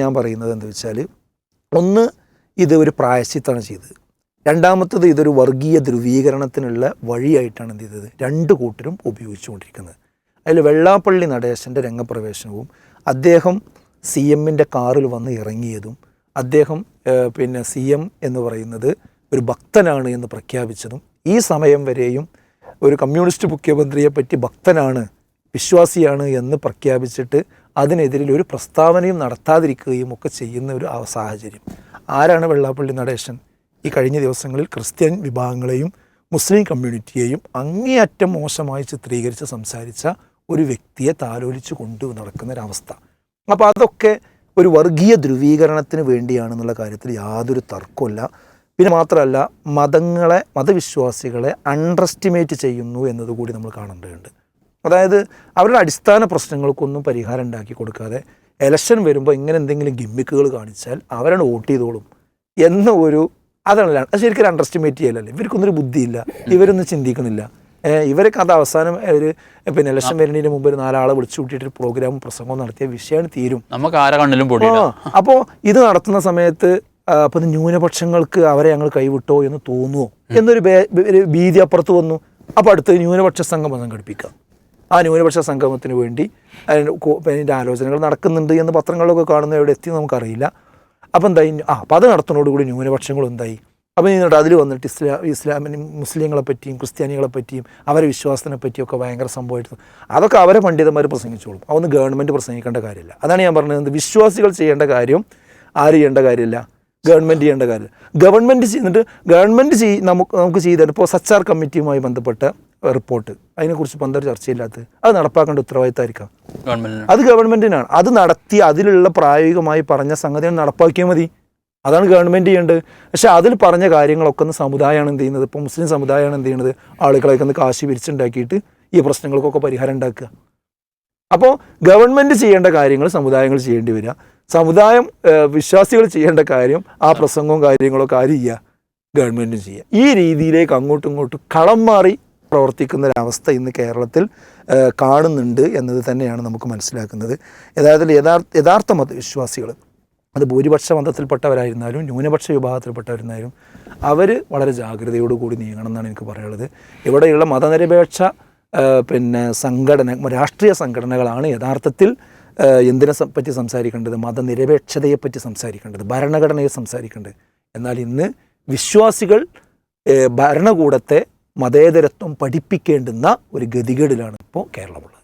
ഞാൻ പറയുന്നത് എന്താ വെച്ചാൽ ഒന്ന് ഇത് ഒരു പ്രായശ്ചിത്താണ് ചെയ്തത്. രണ്ടാമത്തത് ഇതൊരു വർഗീയ ധ്രുവീകരണത്തിനുള്ള വഴിയായിട്ടാണ് എന്ത് ചെയ്തത്? രണ്ട് കൂട്ടരും ഉപയോഗിച്ചുകൊണ്ടിരിക്കുന്നത്. അതിൽ വെള്ളാപ്പള്ളി നടേശന്റെ രംഗപ്രവേശനവും അദ്ദേഹം സി എമ്മിന്റെ കാറിൽ വന്ന് ഇറങ്ങിയതും അദ്ദേഹം പിന്നെ സി എം എന്ന് പറയുന്നത് ഒരു ഭക്തനാണ് എന്ന് പ്രഖ്യാപിച്ചതും ഈ സമയം വരെയും ഒരു കമ്മ്യൂണിസ്റ്റ് മുഖ്യമന്ത്രിയെ പറ്റി ഭക്തനാണ് വിശ്വാസിയാണ് എന്ന് പ്രഖ്യാപിച്ചിട്ട് അതിനെതിരിൽ ഒരു പ്രസ്താവനയും നടത്താതിരിക്കുകയും ഒക്കെ ചെയ്യുന്ന ഒരു സാഹചര്യം. ആരാണ് വെള്ളാപ്പള്ളി നടേശൻ? ഈ കഴിഞ്ഞ ദിവസങ്ങളിൽ ക്രിസ്ത്യൻ വിഭാഗങ്ങളെയും മുസ്ലിം കമ്മ്യൂണിറ്റിയെയും അങ്ങേയറ്റം മോശമായി ചിത്രീകരിച്ച് സംസാരിച്ച ഒരു വ്യക്തിയെ താലോലിച്ച് കൊണ്ടു നടക്കുന്ന ഒരവസ്ഥ അപ്പോൾ അതൊക്കെ ഒരു വർഗീയ ധ്രുവീകരണത്തിന് വേണ്ടിയാണെന്നുള്ള കാര്യത്തിൽ യാതൊരു തർക്കമില്ല പിന്നെ മാത്രമല്ല മതങ്ങളെ മതവിശ്വാസികളെ അണ്ടർ എസ്റ്റിമേറ്റ് ചെയ്യുന്നു എന്നതുകൂടി നമ്മൾ കാണേണ്ടതുണ്ട്. അതായത് അവരുടെ അടിസ്ഥാന പ്രശ്നങ്ങൾക്കൊന്നും പരിഹാരം ഉണ്ടാക്കി കൊടുക്കാതെ എലക്ഷൻ വരുമ്പോൾ ഇങ്ങനെ എന്തെങ്കിലും ഗിമ്മിക്കുകൾ കാണിച്ചാൽ അവരാണ് വോട്ട് ചെയ്തോളും എന്ന ഒരു അതാണ് അത് ശരിക്കും അണ്ടർ എസ്റ്റിമേറ്റ് ചെയ്യലല്ലേ? ഇവർക്കൊന്നൊരു ബുദ്ധിയില്ല. ഇവരൊന്നും ചിന്തിക്കുന്നില്ല. ഇവരൊക്കെ അത് അവസാനം ഒരു പിന്നെ ഇലക്ഷൻ വരുന്നതിന് മുമ്പ് ഒരു നാലാളെ വിളിച്ചു കൂട്ടിയിട്ട് ഒരു പ്രോഗ്രാമും പ്രസംഗവും നടത്തിയ വിഷയമാണ് തീരും. നമുക്ക് ആരെ കണ്ണിലും അപ്പോൾ ഇത് നടത്തുന്ന സമയത്ത് അപ്പോൾ ന്യൂനപക്ഷങ്ങൾക്ക് അവരെ ഞങ്ങൾ കൈവിട്ടോ എന്ന് തോന്നുമോ എന്നൊരു ഭീതി അപ്പുറത്ത് വന്നു. അപ്പോൾ അടുത്ത് ന്യൂനപക്ഷ സംഘം സംഘടിപ്പിക്കാം. ആ ന്യൂനപക്ഷ സംഗമത്തിന് വേണ്ടി അതിന്റെ ആലോചനകൾ നടക്കുന്നുണ്ട് എന്ന് പത്രങ്ങളിലൊക്കെ കാണുന്ന എവിടെ എത്തി നമുക്കറിയില്ല. അപ്പം എന്തായി? ആ അപ്പം അത് നടത്തുന്നതോടുകൂടി ന്യൂനപക്ഷങ്ങളും എന്തായി? അപ്പം എന്നിട്ട് അതിൽ വന്നിട്ട് ഇസ്ലാ ഇസ്ലാമിനും മുസ്ലിങ്ങളെ പറ്റിയും ക്രിസ്ത്യാനികളെ പറ്റിയും അവരെ വിശ്വാസത്തിനെ പറ്റിയൊക്കെ ഭയങ്കര സംഭവമായിട്ട് അതൊക്കെ അവരെ പണ്ഡിതന്മാർ പ്രസംഗിച്ചോളും. അതൊന്നും ഗവൺമെന്റ് പ്രസംഗിക്കേണ്ട കാര്യമില്ല. അതാണ് ഞാൻ പറഞ്ഞത്. വിശ്വാസികൾ ചെയ്യേണ്ട കാര്യം ആര് ചെയ്യേണ്ട കാര്യമില്ല. ഗവൺമെന്റ് ചെയ്യേണ്ട കാര്യം ഗവൺമെന്റ് ചെയ്യുന്നിട്ട് ഗവൺമെന്റ് ചെയ് നമുക്ക് നമുക്ക് ചെയ്തിട്ട് ഇപ്പോൾ സച്ചാർ കമ്മിറ്റിയുമായി ബന്ധപ്പെട്ട റിപ്പോർട്ട്. അതിനെക്കുറിച്ച് എന്താ ചർച്ചയില്ലാത്തത്? അത് നടപ്പാക്കേണ്ട ഉത്തരവാദിത്തമായിരിക്കാം. അത് ഗവൺമെന്റിനാണ് അത് നടത്തി അതിലുള്ള പ്രായോഗികമായി പറഞ്ഞ സംഗതികൾ നടപ്പാക്കിയാൽ മതി. അതാണ് ഗവൺമെന്റ് ചെയ്യേണ്ടത്. പക്ഷേ അതിൽ പറഞ്ഞ കാര്യങ്ങളൊക്കെ ഒന്ന് സമുദായമാണ് എന്ത് ചെയ്യുന്നത്? ഇപ്പോൾ മുസ്ലിം സമുദായമാണ് എന്ത് ചെയ്യുന്നത്? ആളുകളൊക്കെ ഒന്ന് കാശി പിരിച്ചുണ്ടാക്കിയിട്ട് ഈ പ്രശ്നങ്ങൾക്കൊക്കെ പരിഹാരം ഉണ്ടാക്കുക. അപ്പോൾ ഗവൺമെന്റ് ചെയ്യേണ്ട കാര്യങ്ങൾ സമുദായങ്ങൾ ചെയ്യേണ്ടി വരിക. സമുദായം വിശ്വാസികൾ ചെയ്യേണ്ട കാര്യം ആ പ്രസംഗവും കാര്യങ്ങളൊക്കെ ആര് ചെയ്യുക? ഗവൺമെന്റും ചെയ്യുക. ഈ രീതിയിലേക്ക് അങ്ങോട്ടും ഇങ്ങോട്ടും കളം മാറി പ്രവർത്തിക്കുന്ന ഒരവസ്ഥ ഇന്ന് കേരളത്തിൽ കാണുന്നുണ്ട് എന്നത് തന്നെയാണ് നമുക്ക് മനസ്സിലാക്കുന്നത്. യഥാർത്ഥത്തിൽ യഥാർത്ഥ യഥാർത്ഥ മതവിശ്വാസികൾ അത് ഭൂരിപക്ഷ മതത്തിൽപ്പെട്ടവരായിരുന്നാലും ന്യൂനപക്ഷ വിഭാഗത്തിൽപ്പെട്ടവരായിരുന്നാലും അവർ വളരെ ജാഗ്രതയോടുകൂടി നീങ്ങണം എന്നാണ് എനിക്ക് പറയാനുള്ളത്. ഇവിടെയുള്ള മതനിരപേക്ഷ പിന്നെ സംഘടന രാഷ്ട്രീയ സംഘടനകളാണ് യഥാർത്ഥത്തിൽ എന്തിനെ പറ്റി സംസാരിക്കേണ്ടത്? മതനിരപേക്ഷതയെപ്പറ്റി സംസാരിക്കേണ്ടത് ഭരണഘടനയെ സംസാരിക്കേണ്ടത്. എന്നാൽ ഇന്ന് വിശ്വാസികൾ ഭരണകൂടത്തെ മതേതരത്വം പഠിപ്പിക്കേണ്ടുന്ന ഒരു ഗതികേടിലാണ് ഇപ്പോൾ കേരളമുള്ളത്.